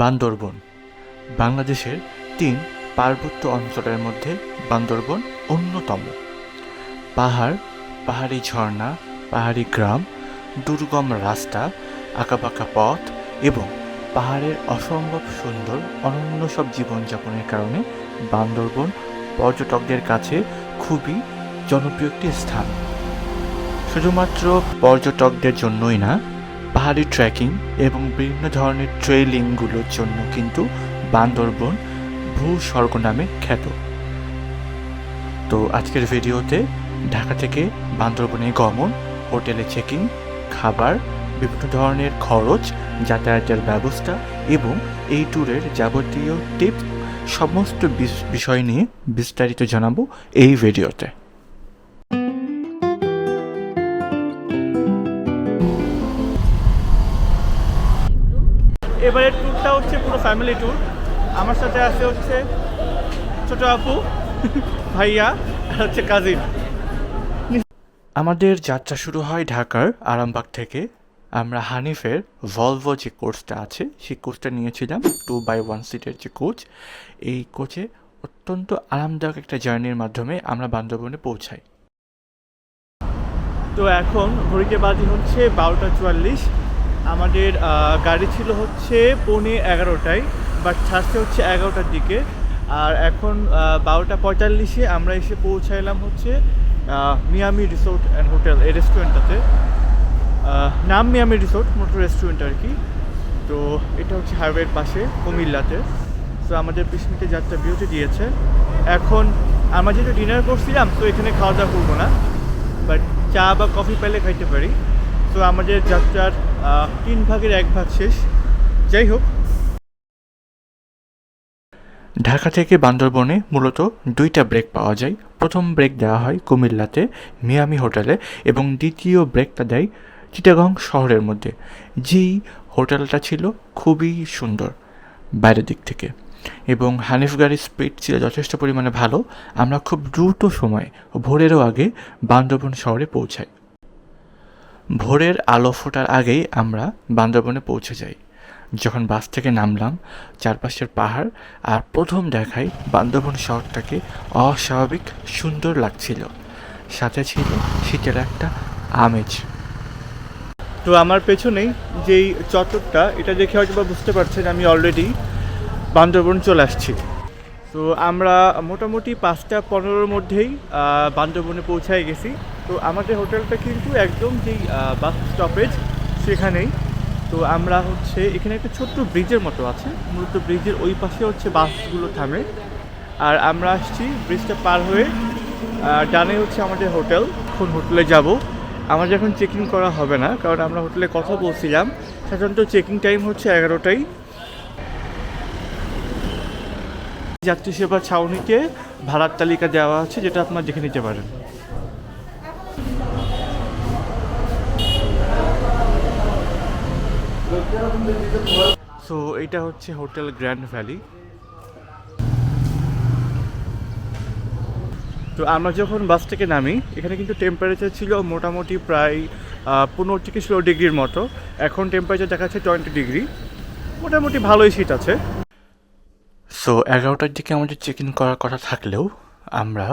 বান্দরবন, বাংলাদেশের তিন পার্বত্য অঞ্চলের মধ্যে বান্দরবন অন্যতম। পাহাড়, পাহাড়ি ঝর্ণা, পাহাড়ি গ্রাম, দুর্গম রাস্তা, আঁকাবাঁকা পথ এবং পাহাড়ের অসম্ভব সুন্দর, অনন্য সব জীবনযাপনের কারণে বান্দরবন পর্যটকদের কাছে খুবই জনপ্রিয় একটি স্থান। শুধুমাত্র পর্যটকদের জন্যই না পাহাড়ি ট্রেকিং এবং বিভিন্ন ধরনের ট্রেলিংগুলোর জন্য কিন্তু বান্দরবন ভূস্বর্গ নামে খ্যাত। তো আজকের ভিডিওতে ঢাকা থেকে বান্দরবনে গমন, হোটেলে চেকিং, খাবার, বিভিন্ন ধরনের খরচ, যাতায়াতের ব্যবস্থা এবং এই ট্যুরের যাবতীয় টিপস সমস্ত বিষ- বিষয় নিয়ে বিস্তারিত জানাব এই ভিডিওতে। এবারের ট্যুরটা হচ্ছে পুরো ফ্যামিলি ট্যুর আমার সাথে আছে হচ্ছে ছোট আপু ভাইয়া আর হচ্ছে কাজিন আমাদের যাত্রা শুরু হয় ঢাকার আরামবাগ থেকে। আমরা হানিফের ভলভো যে কোচটা আছে সেই কোচটা নিয়েছিলাম টু বাই ওয়ান সিটের যে কোচ এই কোচে অত্যন্ত আরামদায়ক একটা জার্নির মাধ্যমে আমরা বান্দরবনে পৌঁছাই। তো এখন ঘড়িতে বাজি হচ্ছে বারোটা চুয়াল্লিশ। আমাদের গাড়ি ছিল হচ্ছে পৌনে এগারোটায় বাট ছাড়ছে হচ্ছে এগারোটার দিকে। আর এখন বারোটা পঁয়তাল্লিশে আমরা এসে পৌঁছাইলাম হচ্ছে মিয়ামি রিসোর্ট অ্যান্ড হোটেল, এই রেস্টুরেন্টটাতে। নাম মিয়ামি রিসোর্ট মোটর রেস্টুরেন্ট আর কি। তো এটা হচ্ছে হাইওয়ের পাশে, কুমিল্লাতে। তো আমাদের মিনিটে যাত্রা বিরতি দিয়েছে। এখন আমরা যেহেতু ডিনার করছিলাম, তো এখানে খাওয়া দাওয়া করব না। বাট চা বা কফি পেলে খাইতে পারি। তো আমাদের যাত্রার তিন ভাগের এক ভাগ শেষ। যাই হোক। ঢাকা থেকে বান্দরবনে মূলত দুইটা ব্রেক পাওয়া যায়। প্রথম ব্রেক দেওয়া হয় কুমিল্লাতে, মিয়ামি হোটেলে এবং দ্বিতীয় ব্রেকটা দেয় চিটাগং শহরের মধ্যে। যেই হোটেলটা ছিল খুবই সুন্দর বাইরের দিক থেকে এবং হানিফ গাড়ির স্পিড ছিল যথেষ্ট পরিমাণে ভালো। আমরা খুব দ্রুত সময়ে, ভোরেরও আগে বান্দরবন শহরে পৌঁছাই। ভোরের আলো ফোটার আগেই আমরা বান্দরবনে পৌঁছে যাই। যখন বাস থেকে নামলাম, চারপাশের পাহাড় আর প্রথম দেখাই বান্দরবন শহরটাকে অস্বাভাবিক সুন্দর লাগছিল। সাথে ছিল শীতের একটা আমেজ। তো আমার পেছনেই যেই চত্বরটা, এটা দেখে হয়তো বা বুঝতে পারছেন আমি অলরেডি বান্দরবন চলে আসছি। তো আমরা মোটামুটি পাঁচটা পনেরোর মধ্যেই বান্দরবনে পৌঁছায় গেছি। তো আমাদের হোটেলটা কিন্তু একদম যেই বাস স্টপেজ সেখানেই। তো আমরা হচ্ছে এখানে একটা ছোট্ট ব্রিজের মতো আছে। মূলত ব্রিজের ওই পাশে হচ্ছে বাসগুলো থামে। আর আমরা আসছি ব্রিজটা পার হয়ে ডানে হচ্ছে আমাদের হোটেল। এখন হোটেলে যাব। আমাদের এখন চেকিং করা হবে না, কারণ আমরা হোটেলে কথা বলছিলাম, সাধারণত চেকিং টাইম হচ্ছে এগারোটাই। যাত্রী সেবা ছাউনিতে ভাড়ার তালিকা দেওয়া আছে, যেটা আপনারা দেখে নিতে পারেন। সো এটা হচ্ছে হোটেল গ্র্যান্ড ভ্যালি তো আমরা যখন বাস থেকে নামি, এখানে কিন্তু টেম্পারেচার ছিল মোটামুটি প্রায় পনেরো থেকে ষোলো ডিগ্রির মতো। এখন টেম্পারেচার দেখাচ্ছে টোয়েন্টি ডিগ্রি মোটামুটি ভালোই শীত আছে। সো এগারোটার দিকে আমাদের চেক ইন করার কথা থাকলেও আমরা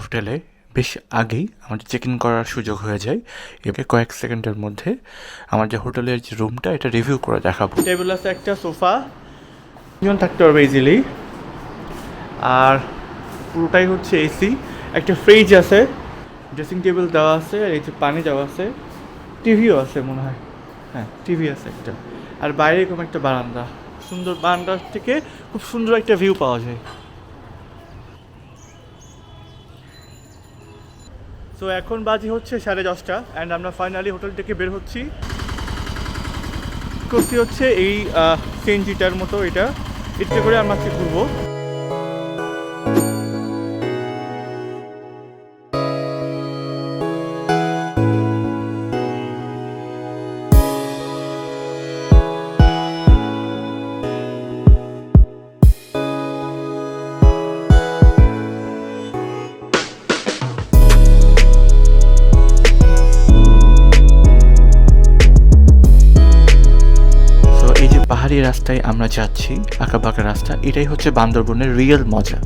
হোটেলে বেশ আগেই আমাদের চেক ইন করার সুযোগ হয়ে যায়, এবার কয়েক সেকেন্ডের মধ্যে আমার যে হোটেলের যে রুমটা, এটা রিভিউ করে দেখাবো। টেবিল আছে একটা, সোফা। জন থাকতে পারবে ইজিলি আর পুরোটাই হচ্ছে এসি একটা ফ্রিজ আছে। ড্রেসিং টেবিল দেওয়া আছে, আর এই যে পানি দেওয়া আছে। টিভিও আছে মনে হয়। হ্যাঁ টিভি আছে একটা। আর বাইরে এরকম একটা বারান্দা। সুন্দর বারান্দার থেকে খুব সুন্দর একটা ভিউ পাওয়া যায়। তো এখন বাজে হচ্ছে সাড়ে দশটা অ্যান্ড আমরা ফাইনালি হোটেল থেকে বের হচ্ছি। করছি হচ্ছে এই সিএনজিটার মতো এটা। এতে করে আমরা ঘুরবো। পাহাড়ি রাস্তায় আমরা যাচ্ছি, আঁকাবাঁকা রাস্তা, এটাই হচ্ছে বান্দরবনের রিয়েল মজা।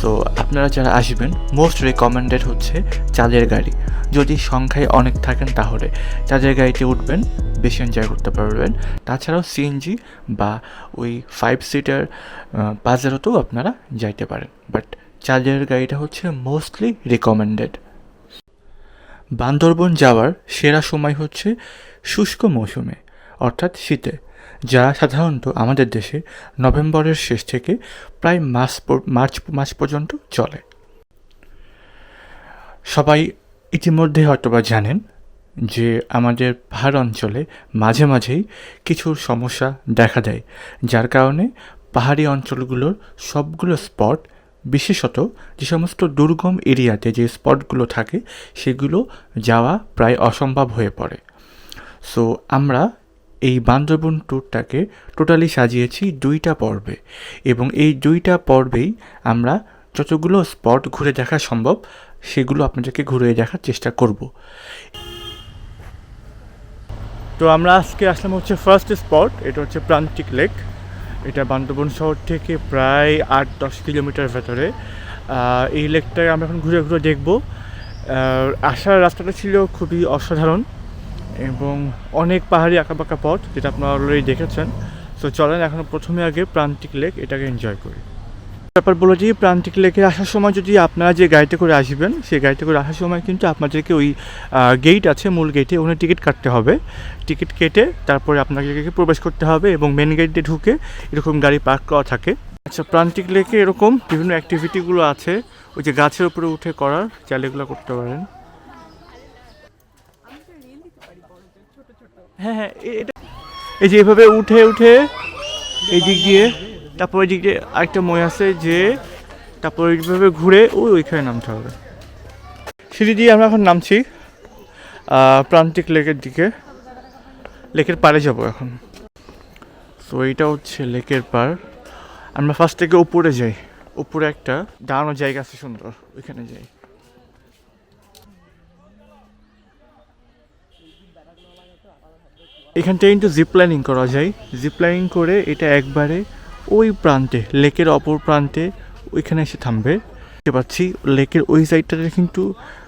সো আপনারা যারা আসবেন মোস্ট রেকমেন্ডেড হচ্ছে চাঁদের গাড়ি। যদি সংখ্যায় অনেক থাকেন তাহলে চাঁদের গাড়িতে উঠবেন, বেশি এনজয় করতে পারবেন। তাছাড়াও সিএনজি বা ওই ফাইভ সিটার বাজারতেও আপনারা যাইতে পারেন। বাট চাঁদের গাড়িটা হচ্ছে মোস্টলি রিকমেন্ডেড বান্দরবন যাওয়ার সেরা সময় হচ্ছে শুষ্ক মৌসুমে, অর্থাৎ শীতে। যা সাধারণত আমাদের দেশে নভেম্বরের শেষ থেকে প্রায় মাস মার্চ, মাস পর্যন্ত চলে। সবাই ইতিমধ্যে হয়তোবা জানেন যে আমাদের পাহাড় অঞ্চলে মাঝে মাঝেই কিছু সমস্যা দেখা দেয়, যার কারণে পাহাড়ি অঞ্চলগুলোর সবগুলো স্পট, বিশেষত যে সমস্ত দুর্গম এরিয়াতে যে স্পটগুলো থাকে, সেগুলো যাওয়া প্রায় অসম্ভব হয়ে পড়ে। সো আমরা এই বান্দরবন ট্যুরটাকে টোটালি সাজিয়েছি দুইটা পর্বে এবং এই দুইটা পর্বেই আমরা যতগুলো স্পট ঘুরে দেখা সম্ভব, সেগুলো আপনাদেরকে ঘুরে দেখার চেষ্টা করব। তো আমরা আজকে আসলাম হচ্ছে ফার্স্ট স্পট এটা হচ্ছে প্রান্তিক লেক এটা বান্দরবন শহর থেকে প্রায় আট দশ কিলোমিটার ভেতরে। এই লেকটাকে আমরা এখন ঘুরে ঘুরে দেখব। আসার রাস্তাটা ছিল খুবই অসাধারণ। এবং অনেক পাহাড়ি আঁকাবাঁকা পথ, যেটা আপনারা অলরেডি দেখেছেন। তো চলেন, এখন প্রথমে আগে প্রান্তিক লেক, এটাকে এনজয় করি। ব্যাপার বলো যে প্রান্তিক লেকে আসার সময় যদি আপনারা যে গাড়িতে করে আসবেন, সেই গাড়িতে করে আসার সময় কিন্তু আপনাদেরকে ওই গেট আছে, মূল গেটে ওখানে টিকিট কাটতে হবে। টিকিট কেটে তারপরে আপনাকে প্রবেশ করতে হবে এবং মেন গেট ঢুকে এরকম গাড়ি পার্ক করা থাকে। আচ্ছা প্রান্তিক লেকে এরকম বিভিন্ন অ্যাক্টিভিটিগুলো আছে। ওই যে গাছের উপরে উঠে করার চাইলে এগুলো করতে পারেন। হ্যাঁ হ্যাঁ এটা এই যে এভাবে উঠে উঠে এই দিক দিয়ে, তারপর ওই দিক দিয়ে আরেকটা মই আছে যে তারপর এইভাবে ঘুরে ওই ওইখানে নামতে হবে। সিঁড়ি দিয়ে আমরা এখন নামছি প্রান্তিক লেকের দিকে। লেকের পাড়ে যাব এখন। তো এইটা হচ্ছে লেকের পাড়। আমরা ফার্স্ট থেকে উপরে যাই। উপরে একটা দাঁড়ানোর জায়গা আছে সুন্দর, ওইখানে যাই। এখানটায় কিন্তু জিপ লাইনিং করা যায়। জিপ লাইনিং করে এটা একবারে ওই প্রান্তে, লেকের অপর প্রান্তে ওইখানে এসে থামবে। দেখতে পাচ্ছি, লেকের ওই সাইডটাতে কিন্তু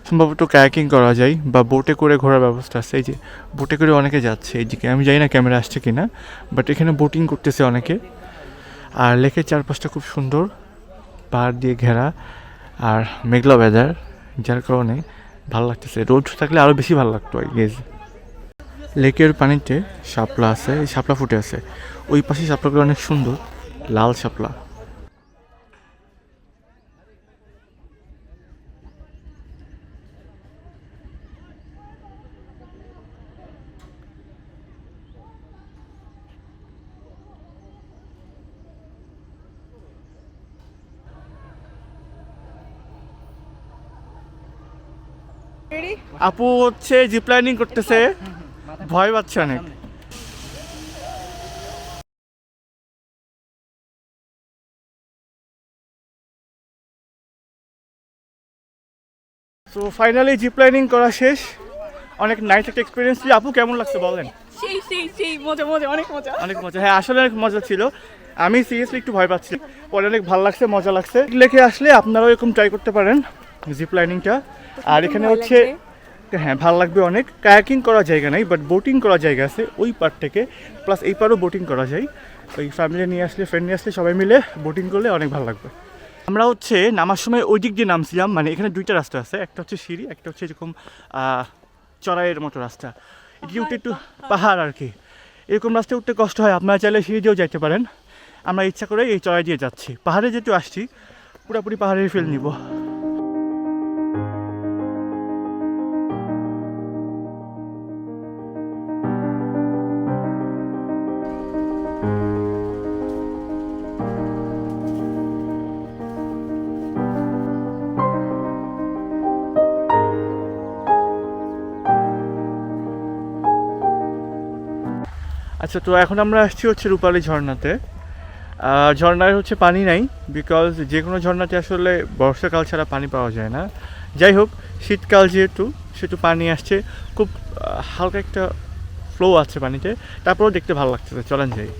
সম্ভবত কায়াকিং করা যায় বা বোটে করে ঘোরার ব্যবস্থা আছে। এই যে বোটে করে অনেকে যাচ্ছে এইদিকে আমি জানি না ক্যামেরা আসছে কি না বাট এখানে বোটিং করতেছে অনেকে। আর লেকের চারপাশটা খুব সুন্দর, পাহাড় দিয়ে ঘেরা আর মেঘলা ওয়েদার যার কারণে ভালো লাগতেছে। রোদ থাকলে আরও বেশি ভালো লাগতো আই গেজ লেকের পানিতে শাপলা আছে এই শাপলা ফুটে আছে। ওই পাশে শাপলাগুলো অনেক সুন্দর লাল শাপলা। আপু হচ্ছে জিপ লাইনিং করতেছে। ভয় পাচ্ছে অনেক। তো ফাইনালি জিপ লাইনিং করা শেষ। অনেক নাইস একটা এক্সপিরিয়েন্স ছিল। আপু কেমন লাগছে বলেন? সেই সেই সেই মজা মজা অনেক মজা। অনেক মজা। হ্যাঁ আসলে অনেক মজা ছিল। আমি সিরিয়াসলি একটু ভয় পাচ্ছি। পরে অনেক ভালো লাগছে মজা লাগছে। লেকে আসলে আপনারাও এরকম ট্রাই করতে পারেন জিপ লাইনিংটা আর এখানে হচ্ছে হ্যাঁ ভালো লাগবে অনেক। কায়াকিং করার জায়গা নাই বাট বোটিং করার জায়গা আছে ওই পার থেকে। প্লাস এই পারও বোটিং করা যায়। ওই ফ্যামিলি নিয়ে আসলে ফ্রেন্ড নিয়ে আসলে সবাই মিলে বোটিং করলে অনেক ভালো লাগবে। আমরা হচ্ছে নামার সময় ওই দিক দিয়ে নামছিলাম মানে এখানে দুইটা রাস্তা আছে, একটা হচ্ছে সিঁড়ি, একটা হচ্ছে এরকম চড়াইয়ের মতো রাস্তা। এটি উঠতে একটু পাহাড় আর কি। এরকম রাস্তায় উঠতে কষ্ট হয়, আপনারা চাইলে সিঁড়ি দিয়েও যাইতে পারেন। আমরা ইচ্ছা করে এই চড়াই দিয়ে যাচ্ছি। পাহাড়ে যেহেতু আসছি, পুরোপুরি পাহাড়ের ফিল নিব। আচ্ছা তো এখন আমরা আসছি হচ্ছে রূপালী ঝর্ণাতে। ঝর্ণায় হচ্ছে পানি নাই বিকজ যে কোনো ঝর্ণাতে আসলে বর্ষাকাল ছাড়া পানি পাওয়া যায় না। যাই হোক, শীতকাল যেহেতু, সেহেতু পানি আসছে। খুব হালকা একটা ফ্লো আছে পানিতে। তারপরেও দেখতে ভালো লাগতেছে, চলেন যাই।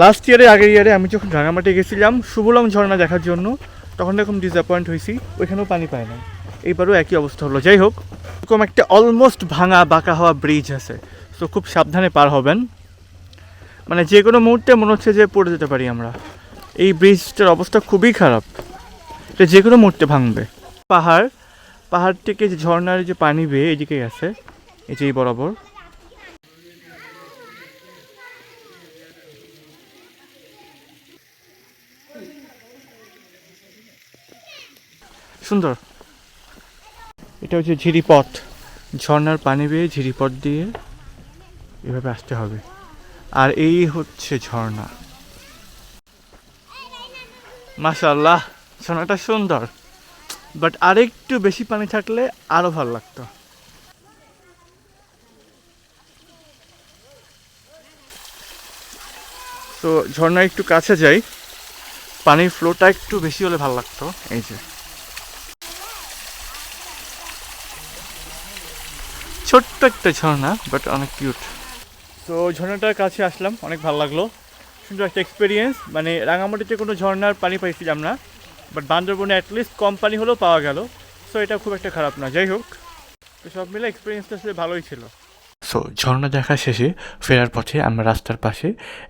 লাস্ট ইয়ারে আগের ইয়ারে আমি যখন রাঙামাটি গেছিলাম, শুভলং ঝর্ণা দেখার জন্য, তখন এরকম ডিসঅ্যাপয়েন্ট হয়েছি, ওইখানেও পানি পায় না এইবারও একই অবস্থা হলো। যাই হোক, এরকম একটা অলমোস্ট ভাঙা, বাঁকা হওয়া ব্রিজ আছে। সো খুব সাবধানে পার হবেন। মানে যে কোনো মুহূর্তে মনে হচ্ছে যে পড়ে যেতে পারি আমরা। এই ব্রিজটার অবস্থা খুবই খারাপ। এটা যে কোনো মুহূর্তে ভাঙবে। পাহাড় পাহাড় থেকে যে ঝর্ণার যে পানি বেয়ে এদিকে গেছে এই যে বরাবর। সুন্দর। এটা হচ্ছে ঝিরিপথ। ঝর্নার পানি বেয়ে ঝিরিপথ দিয়ে এভাবে আসতে হবে। আর এই হচ্ছে ঝর্ণা। মাশাল্লাহ ঝর্ণাটা সুন্দর। বাট আরেকটু বেশি পানি থাকলে আরও ভালো লাগতো। তো ঝর্ণা একটু কাছে যাই। পানির ফ্লোটা একটু বেশি হলে ভালো লাগতো, এই যে। ছোট্ট একটা ঝর্ণা, বাট অনেক কিউট। তো ঝর্ণাটার কাছে আসলাম অনেক ভালো লাগল। সুন্দর একটা এক্সপিরিয়েন্স মানে রাঙামাটিতে কোনো ঝর্ণার পানি পাইছিলাম না বাট বান্দরবনে অ্যাটলিস্ট কম পানি হলেও পাওয়া গেল। সো এটা খুব একটা খারাপ না যাই হোক। তো সব মিলে এক্সপিরিয়েন্সটা আসলে ভালোই ছিল। সো ঝর্ণা দেখা শেষে ফেরার পথে আমরা রাস্তার পাশে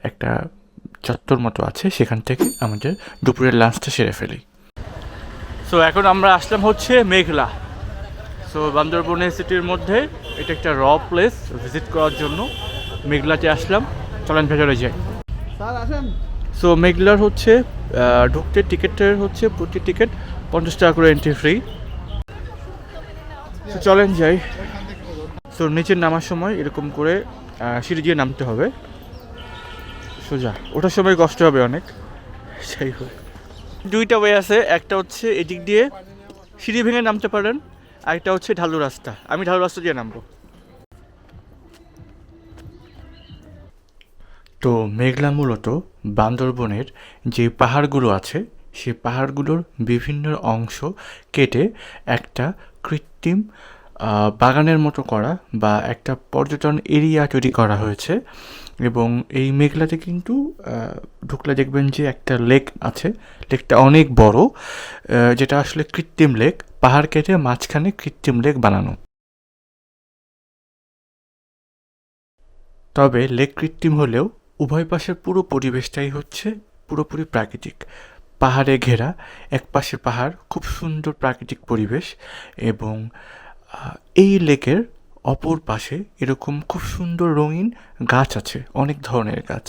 একটা চত্বর মতো আছে সেখান থেকে আমাদের দুপুরের লাঞ্চটা সেরে ফেলি। সো এখন আমরা আসলাম হচ্ছে মেঘলা। সো বান্দরবনে সিটির মধ্যে এটা একটা র প্লেস ভিজিট করার জন্য। মেঘলাতে আসলাম। চলেন ভেতরে যাই। সো মেঘলার হচ্ছে ঢুকতে টিকিটের হচ্ছে প্রতি টিকিট পঞ্চাশ টাকা করে এন্ট্রি ফ্রি তো চলেন যাই। সো নিচে নামার সময় এরকম করে সিঁড়ি দিয়ে নামতে হবে। সোজা। ওঠার সময় কষ্ট হবে অনেক। সেই দুইটা ওয়ে আছে। একটা হচ্ছে এদিক দিয়ে সিঁড়ি ভেঙে নামতে পারেন। আর একটা হচ্ছে ঢালু রাস্তা। আমি ঢালু রাস্তা দিয়ে নামবো। তো মেঘলা মূলত বান্দরবনের যে পাহাড়গুলো আছে, সে পাহাড়গুলোর বিভিন্ন অংশ কেটে একটা কৃত্রিম বাগানের মতো করা বা একটা পর্যটন এরিয়া তৈরি করা হয়েছে। এবং এই মেঘলাতে কিন্তু ঢুকলে দেখবেন যে একটা লেক আছে। লেকটা অনেক বড় যেটা আসলে কৃত্রিম লেক পাহাড় কেটে মাঝখানে কৃত্রিম লেক বানানো। তবে লেক কৃত্রিম হলেও উভয় পাশের পুরো পরিবেশটাই হচ্ছে পুরোপুরি প্রাকৃতিক। পাহাড়ে ঘেরা, এক পাশে পাহাড়, খুব সুন্দর প্রাকৃতিক পরিবেশ এবং এই লেকের অপর পাশে এরকম খুব সুন্দর রঙিন গাছ আছে, অনেক ধরনের গাছ।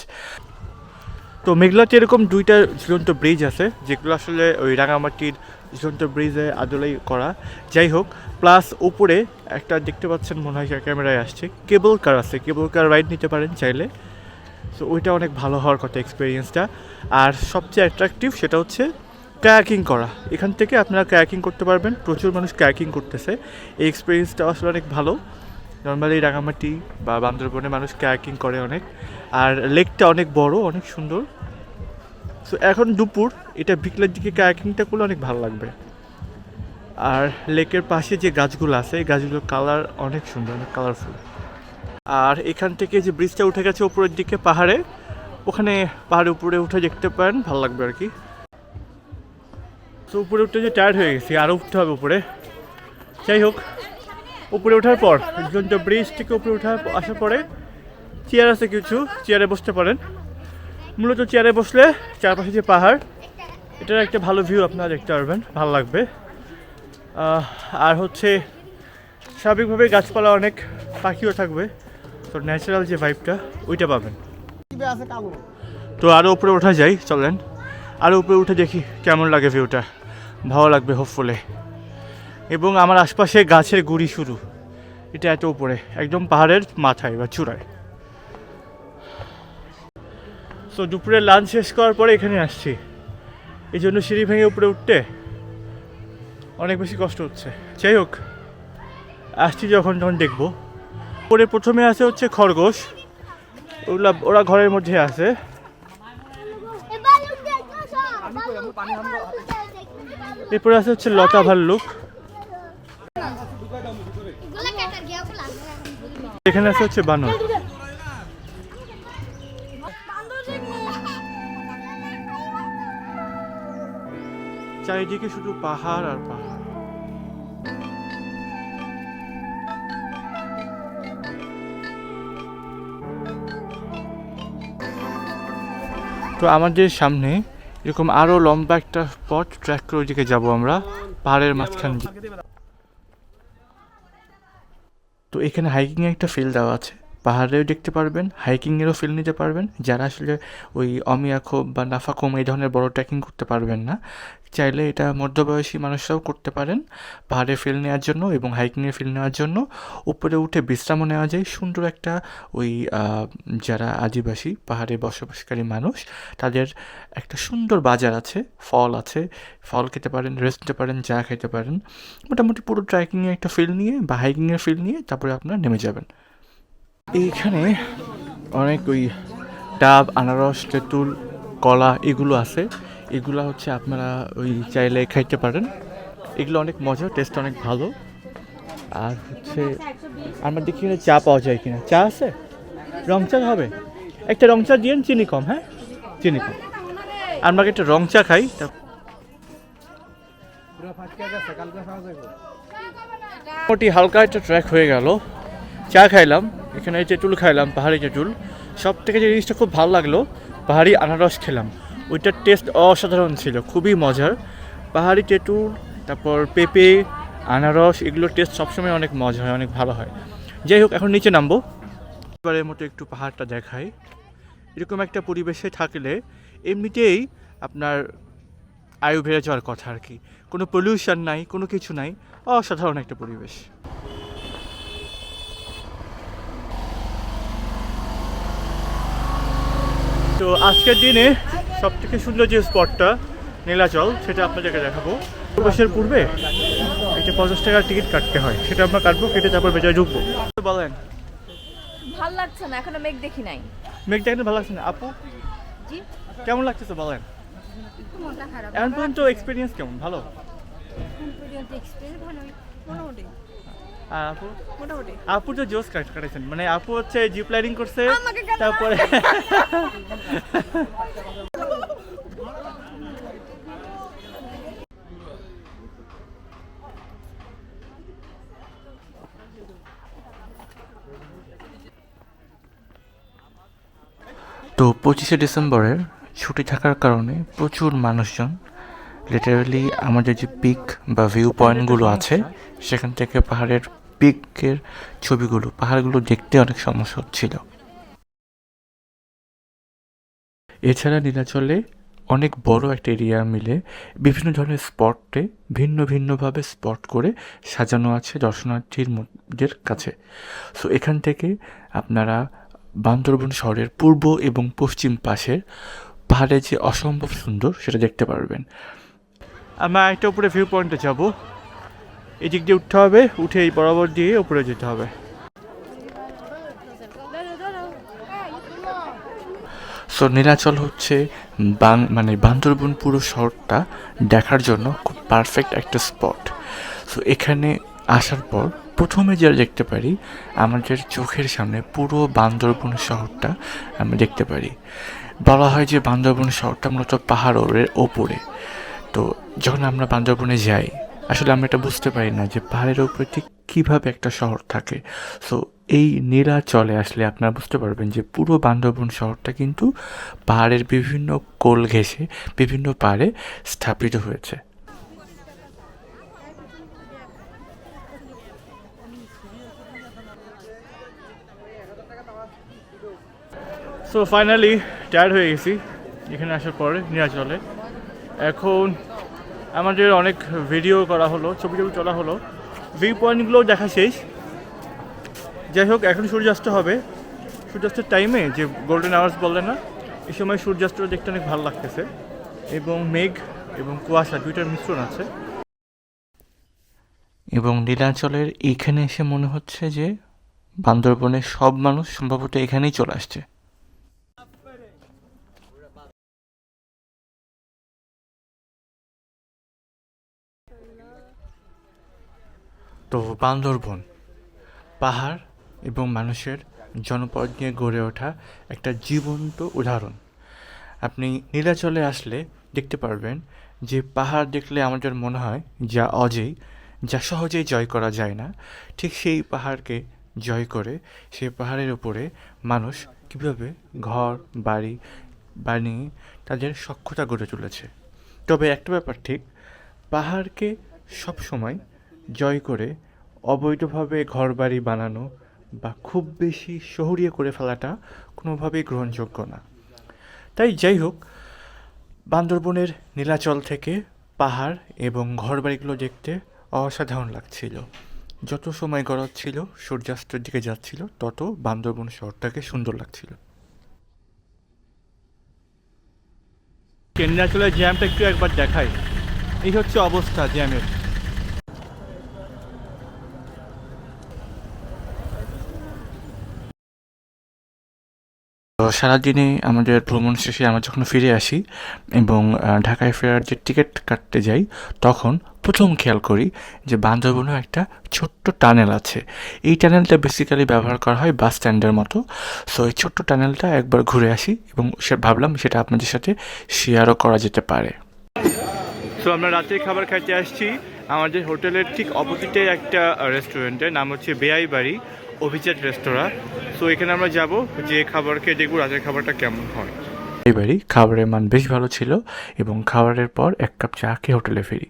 তো মেঘলাতে এরকম দুইটা ঝুলন্ত ব্রিজ আছে, যেগুলো আসলে ওই রাঙামাটির ঝুলন্ত ব্রিজে আদলেই করা। যাই হোক প্লাস উপরে একটা দেখতে পাচ্ছেন মনে হয় ক্যামেরায় আসছে কেবল কার আছে কেবল কার রাইড নিতে পারেন চাইলে। সো ওইটা অনেক ভালো হওয়ার কথা এক্সপিরিয়েন্সটা আর সবচেয়ে অ্যাট্রাকটিভ সেটা হচ্ছে কায়াকিং করা। এখান থেকে আপনারা কায়াকিং করতে পারবেন, প্রচুর মানুষ কায়াকিং করতেছে। এই এক্সপিরিয়েন্সটা আসলে অনেক ভালো। নর্মালি রাঙামাটি বা বান্দরবনে মানুষ কায়াকিং করে অনেক। আর লেকটা অনেক বড়, অনেক সুন্দর। সো এখন দুপুর, এটা বিকেলের দিকে কায়াকিংটা করলে অনেক ভালো লাগবে। আর লেকের পাশে যে গাছগুলো আছে, এই গাছগুলোর কালার অনেক সুন্দর, অনেক কালারফুল আর এখান থেকে যে ব্রিজটা উঠে গেছে উপরের দিকে পাহাড়ে, ওখানে পাহাড়ের উপরে উঠে দেখতে পারেন, ভালো লাগবে আর কি। তো উপরে উঠতে যে টায়ার্ড হয়ে গেছি আরও উঠতে হবে উপরে। যাই হোক উপরে ওঠার পর ঝুলন্ত ব্রিজ থেকে উপরে ওঠার আসার পরে চেয়ার আছে কিছু, চেয়ারে বসতে পারেন। মূলত চেয়ারে বসলে চারপাশে যে পাহাড়, এটার একটা ভালো ভিউ আপনারা দেখতে পারবেন, ভালো লাগবে। আর হচ্ছে স্বাভাবিকভাবে গাছপালা অনেক পাখিও থাকবে, তো ন্যাচারাল যে ভাইবটা ওইটা পাবেন। তো আরও উপরে ওঠা যায়, চলেন। আরও উপরে উঠে দেখি কেমন লাগে ভিউটা ভালো লাগবে হোপফুলে এবং আমার আশপাশে গাছের গুড়ি শুরু। এটা এত উপরে, একদম পাহাড়ের মাথায় বা চূড়ায়। তো দুপুরে লাঞ্চ শেষ করার পরে এখানে আসছি। এই জন্য সিঁড়ি ভেঙে উপরে উঠতে অনেক বেশি কষ্ট হচ্ছে। যাই হোক, আসছি যখন তখন দেখব। উপরে প্রথমে আছে হচ্ছে খরগোশ। ওগুলা, ওরা ঘরের মধ্যে আছে। এরপরে আছে হচ্ছে লতা ভাল্লুক। এখানে আছে হচ্ছে বানর। চারিদিকে শুধু পাহাড় আর পাহাড়। তো আমাদের সামনে, এরকম আরও লম্বা একটা পথ ট্র্যাক করে ওইদিকে যাব আমরা, পাহাড়ের মাঝখান তো এখানে হাইকিংয়ে একটা ফিল দেওয়া আছে। পাহাড়েও দেখতে পারবেন হাইকিংয়েরও ফিল নিতে পারবেন। যারা আসলে ওই অমিয়াখোপ বা নাফাখোম এই ধরনের বড় ট্রেকিং করতে পারবেন না, চাইলে এটা মধ্যবয়সী মানুষরাও করতে পারেন পাহাড়ে ফিল নেওয়ার জন্য এবং হাইকিংয়ে ফিল নেওয়ার জন্য। উপরে উঠে বিশ্রামও নেওয়া যায়, সুন্দর একটা ওই যারা আদিবাসী, পাহাড়ে বসবাসকারী মানুষ, তাদের একটা সুন্দর বাজার আছে, ফল আছে, ফল খেতে পারেন রেস্ট নিতে পারেন, চা খেতে পারেন। মোটামুটি পুরো ট্রেকিংয়ে একটা ফিল নিয়ে বা হাইকিংয়ের ফিল নিয়ে তারপরে আপনারা নেমে যাবেন। এইখানে অনেক ওই ডাব, আনারস, তেঁতুল, কলা এগুলো আছে। এগুলো হচ্ছে আপনারা ওই চাইলে খাইতে পারেন। এগুলো অনেক মজা টেস্ট অনেক ভালো। আর হচ্ছে আমার দেখি এখানে চা পাওয়া যায় কিনা। চা আছে? রং চা হবে? একটা রং চা দিয়েন, চিনি কম হ্যাঁ? চিনি কম। আমরা একটা রং চা খাই মোটামুটি হালকা একটা ট্র্যাক হয়ে গেল। চা খাইলাম। এখানে তেঁতুল খাইলাম, পাহাড়ি তেঁতুল সব থেকে যে জিনিসটা খুব ভালো লাগল, পাহাড়ি আনারস খেলাম। ওইটার টেস্ট অসাধারণ ছিল, খুবই মজার। পাহাড়ি তেঁতুল তারপর পেঁপে, আনারস, এগুলোর টেস্ট সবসময় অনেক মজা হয়, অনেক ভালো হয়। যাই হোক, এখন নিচে নামবো। এবারের মতো একটু পাহাড়টা দেখাই। এরকম একটা পরিবেশে থাকলে এমনিতেই আপনার আয়ু বেড়ে যাওয়ার কথা আর কি। কোনো পলিউশন নাই, কোনো কিছু নাই, অসাধারণ একটা পরিবেশ। তো আজকের দিনে সব থেকে সুন্দর যে স্পটটা নীলাচল সেটা আপনাদেরকে দেখাবো। প্রবেশের পূর্বে একটা পঞ্চাশ টাকার টিকিট কাটতে হয় সেটা আমরা কাটবো কেটে তারপর ভেতরে ঢুকবো। বলেন। ভালো লাগছে না এখনও মেঘ দেখি নাই। মেঘ দেখতে ভালো লাগছে না? আপু? কেমন লাগতেছে বলেন? এখন পর্যন্ত এক্সপিরিয়েন্স কেমন? ভালো? এক্সপিরিয়েন্স ভালো মোটামুটি আর আপু? মোটামুটি। আপু তো জোস কাট কাটাইছেন মানে আপু হচ্ছে জিপ লাইনিং করছে তারপরে তো পঁচিশে ডিসেম্বরের ছুটি থাকার কারণে প্রচুর মানুষজন লিটারালি আমাদের যে পিক বা ভিউ পয়েন্টগুলো আছে সেখান থেকে পাহাড়ের পিকের ছবিগুলো, পাহাড়গুলো দেখতে অনেক সমস্যা হচ্ছিল। এছাড়া নীলাচলে অনেক বড় একটা এরিয়া মিলে বিভিন্ন ধরনের স্পটে ভিন্ন ভিন্নভাবে স্পট করে সাজানো আছে দর্শনার্থীর মধ্যের কাছে। সো এখান থেকে আপনারা বান্দরবন শহরের পূর্ব এবং পশ্চিম পাশের পাহাড়ে যে অসম্ভব সুন্দর সেটা দেখতে পারবেন। আমরা একটা উপরে ভিউ পয়েন্টে যাব। এই দিক দিয়ে উঠতে হবে, উঠে এই বরাবর দিয়ে উপরে যেতে হবে। সো নীলাচল হচ্ছে বাং মানে বান্দরবন পুরো শহরটা দেখার জন্য খুব পারফেক্ট একটা স্পট সো এখানে আসার পর প্রথমে যেটা দেখতে পারি, আমাদের চোখের সামনে পুরো বান্দরবন শহরটা আমরা দেখতে পারি। বলা হয় যে বান্দরবন শহরটা মূলত পাহাড়ের ওপরে। তো, যখন আমরা বান্দরবনে যাই আসলে আমরা এটা বুঝতে পারি না যে পাহাড়ের উপরে ঠিক কীভাবে একটা শহর থাকে। সো এই নীলাচলে আসলে আপনারা বুঝতে পারবেন যে পুরো বান্দরবন শহরটা কিন্তু পাহাড়ের বিভিন্ন কোল ঘেঁষে, বিভিন্ন পাহাড়ে স্থাপিত হয়েছে। সো ফাইনালি টায়ার্ড হয়ে গেছি। এখানে আসার পরে নীলাচলে এখন আমাদের অনেক ভিডিও করা হলো ছবি টবি তোলা হলো। ভিউ পয়েন্টগুলোও দেখা শেষ। যাই হোক, এখন সূর্যাস্ত হবে। সূর্যাস্তের টাইমে যে গোল্ডেন আওয়ার্স বললেন না, এই সময় সূর্যাস্ত দেখতে অনেক ভালো লাগতেছে। এবং মেঘ এবং কুয়াশা দুইটার মিশ্রণ আছে। এবং নীলাচলের এইখানে এসে মনে হচ্ছে যে বান্দরবনের সব মানুষ সম্ভবত এখানেই চলে আসছে। তো বান্দরবন। পাহাড় এবং মানুষের জনপদ নিয়ে গড়ে ওঠা একটা জীবন্ত উদাহরণ। আপনি নীলাচলে আসলে দেখতে পারবেন যে পাহাড় দেখলে আমাদের মনে হয় যা অজেয়, যা সহজেই জয় করা যায় না। ঠিক সেই পাহাড়কে জয় করে সেই পাহাড়ের উপরে মানুষ কীভাবে ঘর, বাড়ি বানিয়ে তাদের সক্ষতা গড়ে তুলেছে। তবে একটা ব্যাপার ঠিক, পাহাড়কে সবসময় জয় করে অবৈধভাবে ঘরবাড়ি বানানো বা খুব বেশি শহুরিয়ে করে ফেলাটা কোনোভাবেই গ্রহণযোগ্য না। তাই যাই হোক, বান্দরবনের নীলাচল থেকে পাহাড় এবং ঘরবাড়িগুলো দেখতে অসাধারণ লাগছিল। যত সময় গড়াচ্ছিল সূর্যাস্তের দিকে যাচ্ছিল, তত বান্দরবন শহরটাকে সুন্দর লাগছিল। কেন্দ্রাচলের জ্যামটা একটু একবার দেখাই। এই হচ্ছে অবস্থা জ্যামের। তো সারাদিনে আমাদের ভ্রমণ শেষে আমরা যখন ফিরে আসি এবং ঢাকায় ফেরার যে টিকিট কাটতে যাই, তখন প্রথম খেয়াল করি যে বান্দরবনেও একটা ছোট্ট টানেল আছে। এই টানেলটা বেসিক্যালি ব্যবহার করা হয় বাস স্ট্যান্ডের মতো। সো এই ছোট্ট টানেলটা একবার ঘুরে আসি এবং সে, ভাবলাম সেটা আপনাদের সাথে শেয়ারও করা যেতে পারে। তো আমরা রাতের খাবার খাইতে আসছি। আমাদের হোটেলের ঠিক অপোজিটে একটা রেস্টুরেন্টের নাম হচ্ছে বেআই বাড়ি অভিজাত রেস্তোরাঁ সো এখানে আমরা যাব যে খাবার খেয়ে দেখব, রাতের খাবারটা কেমন হয়। এবারই খাবারের মান বেশ ভালো ছিল এবং খাবারের পর এক কাপ চা খেয়ে হোটেলে ফিরি।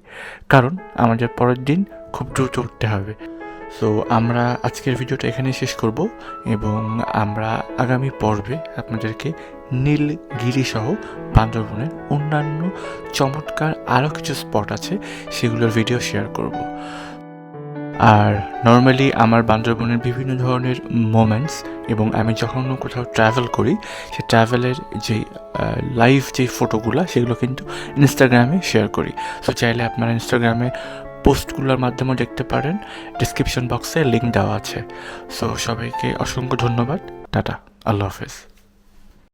কারণ আমাদের পরের দিন খুব দ্রুত উঠতে হবে। সো আমরা আজকের ভিডিওটা এখানেই শেষ করব এবং আমরা আগামী পর্বে আপনাদেরকে নীলগিরি সহ বান্দরবনের অন্যান্য চমৎকার আরও কিছু স্পট আছে, সেগুলোর ভিডিও শেয়ার করব। আর নর্মালি আমার বান্দরবনের বিভিন্ন ধরনের মোমেন্টস এবং আমি যখন কোথাও ট্রাভেল করি, সে ট্রাভেলের যে লাইভ যে ফটোগুলো সেগুলো কিন্তু ইনস্টাগ্রামে শেয়ার করি। সো চাইলে আপনারা ইনস্টাগ্রামে পোস্টগুলোর মাধ্যমেও দেখতে পারেন। ডিসক্রিপশন বক্সে লিঙ্ক দেওয়া আছে। সো সবাইকে অসংখ্য ধন্যবাদ। টাটা। আল্লাহ হাফেজ।